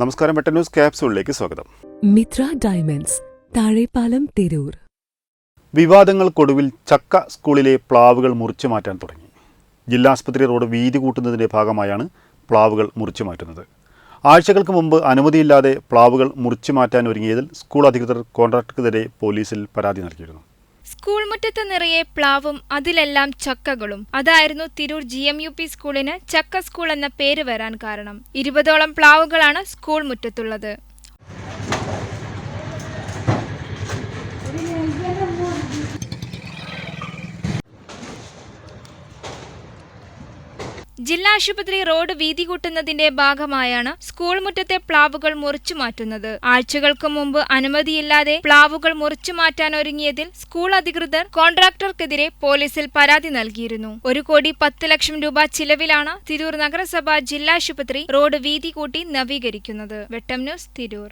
നമസ്കാരം വെട്ട ന്യൂസ് ക്യാപ്സൂളിലേക്ക് സ്വാഗതം. മിത്ര ഡയമണ്ട്സ് താഴെപ്പാലം തിരൂർ. വിവാദങ്ങൾക്കൊടുവിൽ ചക്ക സ്കൂളിലെ പ്ലാവുകൾ മുറിച്ചു മാറ്റാൻ തുടങ്ങി. ജില്ലാ ആശുപത്രി റോഡ് വീതി കൂട്ടുന്നതിന്റെ ഭാഗമായാണ് പ്ലാവുകൾ മുറിച്ചു മാറ്റുന്നത്. ആഴ്ചകൾക്ക് മുമ്പ് അനുമതിയില്ലാതെ പ്ലാവുകൾ മുറിച്ചു മാറ്റാൻ ഒരുങ്ങിയതിൽ സ്കൂൾ അധികൃതർ കോൺട്രാക്ടർക്കെതിരെ പോലീസിൽ പരാതി നൽകിയിരുന്നു. സ്കൂൾ മുറ്റത്ത് നിറയെ പ്ലാവും അതിലെല്ലാം ചക്കകളും. അതായിരുന്നു Tirur G M U P സ്കൂളിന് ചക്ക സ്കൂൾ എന്ന പേര് വരാൻ കാരണം. ഇരുപതോളം പ്ലാവുകളാണ് സ്കൂൾ മുറ്റത്തുള്ളത് ജില്ലാ ആശുപത്രി റോഡ് വീതി കൂട്ടുന്നതിന്റെ ഭാഗമായാണ് സ്കൂൾ മുറ്റത്തെ പ്ലാവുകൾ മുറിച്ചു മാറ്റുന്നത്. ആഴ്ചകൾക്ക് മുമ്പ് അനുമതിയില്ലാതെ പ്ലാവുകൾ മുറിച്ചു മാറ്റാൻ ഒരുങ്ങിയതിൽ സ്കൂൾ അധികൃതർ കോൺട്രാക്ടർക്കെതിരെ പോലീസിൽ പരാതി നൽകിയിരുന്നു. ഒരു കോടി പത്ത് ലക്ഷം രൂപ ചിലവിലാണ് തിരൂർ നഗരസഭ ജില്ലാ ആശുപത്രി റോഡ് വീതി കൂട്ടി നവീകരിക്കുന്നത്. വെട്ടം ന്യൂസ് തിരൂർ.